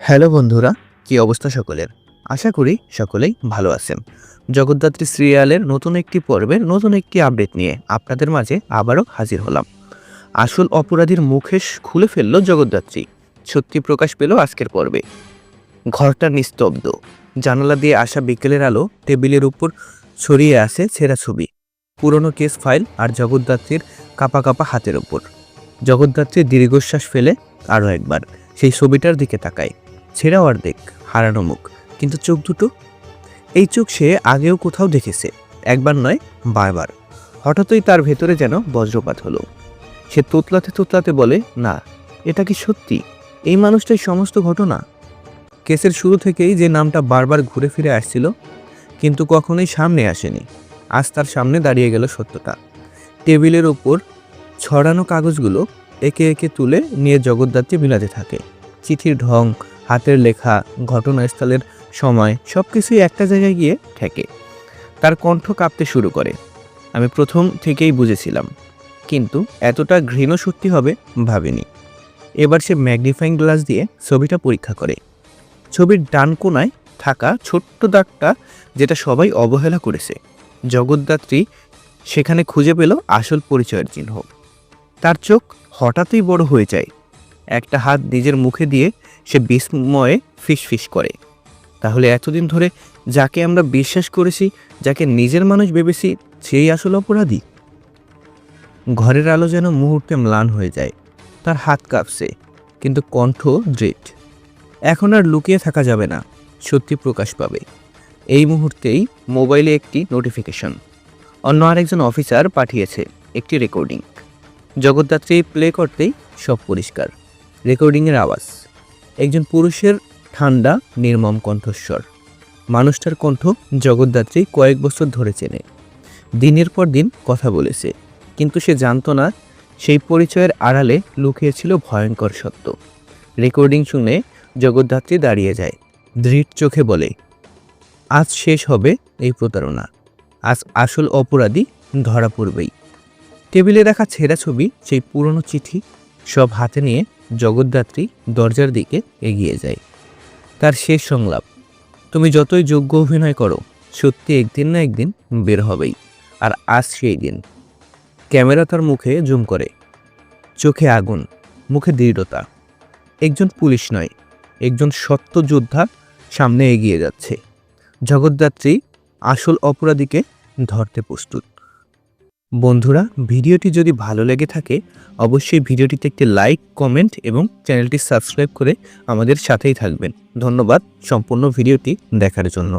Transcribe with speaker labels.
Speaker 1: Hello বন্ধুরা, কি অবস্থা সকলের? আশা করি সকলেই ভালো আছেন। জগদ্ধাত্রী সিরিয়ালের নতুন একটি পর্বের নতুন একটি আপডেট নিয়ে আপনাদের মাঝে আবারও হাজির হলাম। আসল অপরাধীর মুখেশ খুলে ফেলল জগদ্ধাত্রী। সত্যি প্রকাশ পেল আজকের পর্বে। ঘরটা নিস্তব্ধ। জানালা দিয়ে আসা বিকেলের আলো টেবিলের উপর ছড়িয়ে আছে ছেঁড়া ছবি, পুরনো কেস ফাইল আর জগদ্ধাত্রীর কাপা কাপা হাতের ওপর জগদ্ধাত্রী দীর্ঘশ্বাস ফেলে আরও একবার সেই ছবিটার দিকে তাকায়। ছেঁড়া অর্ধেক, হারানো মুখ। কিন্তু চোখ দুটো? এই চোখ সে আগেও কোথাও দেখেছে, একবার নয়, বারবার। হঠাৎই তার ভেতরে যেন বজ্রপাত হলো। সে তোতলাতে তোতলাতে বলে, না, এটা কি সত্যি? এই মানুষটাই সমস্ত ঘটনা? কেসের শুরু থেকেই যে নামটা বারবার ঘুরে ফিরে আসছিল, কিন্তু কখনোই সামনে আসেনি। আজ তার সামনে দাঁড়িয়ে গেল সত্যটা। টেবিলের ওপর ছড়ানো কাগজগুলো একে একে তুলে নিয়ে জগদ্ধাত্রী বিলাতে থাকে। চিঠির ঢং, হাতের লেখা, ঘটনাস্থলের সময় সব কিছুই একটা জায়গায় গিয়ে ঠেকে। তার কণ্ঠ কাঁপতে শুরু করে। আমি প্রথম থেকেই বুঝেছিলাম, কিন্তু এতটা ঘৃণ সত্যি হবে ভাবিনি। এবার সে ম্যাগনিফাইং গ্লাস দিয়ে ছবিটা পরীক্ষা করে। ছবির ডান কোনায় থাকা ছোট্ট দাগটা যেটা সবাই অবহেলা করেছে। জগদ্ধাত্রী সেখানে খুঁজে পেল আসল পরিচয়ের চিহ্ন। তার চোখ হঠাৎই বড় হয়ে যায়। একটা হাত নিজের মুখে দিয়ে সে বিস্ময়ে ফিসফিস করে। তাহলে এতদিন ধরে যাকে আমরা বিশ্বাস করেছি, যাকে নিজের মানুষ ভেবেছি সেই আসল অপরাধী? ঘরের আলো যেন মুহূর্তে ম্লান হয়ে যায়, তার হাত কাঁপছে, কিন্তু কণ্ঠ দৃঢ়। এখন আর লুকিয়ে থাকা যাবে না, সত্যি প্রকাশ পাবে। এই মুহূর্তেই মোবাইলে একটি নোটিফিকেশন, অন্য আরেকজন অফিসার পাঠিয়েছে একটি রেকর্ডিং। জগদ্ধাত্রী প্লে করতেই সব পরিষ্কার। রেকর্ডিংয়ের আওয়াজ। একজন পুরুষের ঠান্ডা, নির্মম কণ্ঠস্বর। মানুষটার কণ্ঠ জগদ্ধাত্রী কয়েক বছর ধরে চেনে। দিনের পর দিন কথা বলেছে, কিন্তু সে জানতো না সেই পরিচয়ের আড়ালে লুকিয়েছিল ভয়ঙ্কর সত্য। রেকর্ডিং শুনে জগদ্ধাত্রী দাঁড়িয়ে যায়, দৃঢ় চোখে বলে, আজ শেষ হবে এই প্রতারণা। আজ আসল অপরাধী ধরা পড়বেই। টেবিলে রাখা ছেঁড়া ছবি, সেই পুরনো চিঠি, সব হাতে নিয়ে জগদ্ধাত্রী দরজার দিকে এগিয়ে যায়। তার শেষ সংলাপ, তুমি যতই যোগ্য অভিনয় করো, সত্যি একদিন না একদিন বের হবেই, আর আজ সেই দিন। ক্যামেরা তার মুখে জুম করে। চোখে আগুন, মুখে দৃঢ়তা। একজন পুলিশ নয়, একজন সত্য যোদ্ধা সামনে এগিয়ে যাচ্ছে। জগদ্ধাত্রী আসল অপরাধীকে ধরতে প্রস্তুত। বন্ধুরা, ভিডিওটি যদি ভালো লেগে থাকে, অবশ্যই ভিডিওটিতে একটি লাইক, কমেন্ট এবং চ্যানেলটি সাবস্ক্রাইব করে আমাদের সাথেই থাকবেন। ধন্যবাদ সম্পূর্ণ ভিডিওটি দেখার জন্য।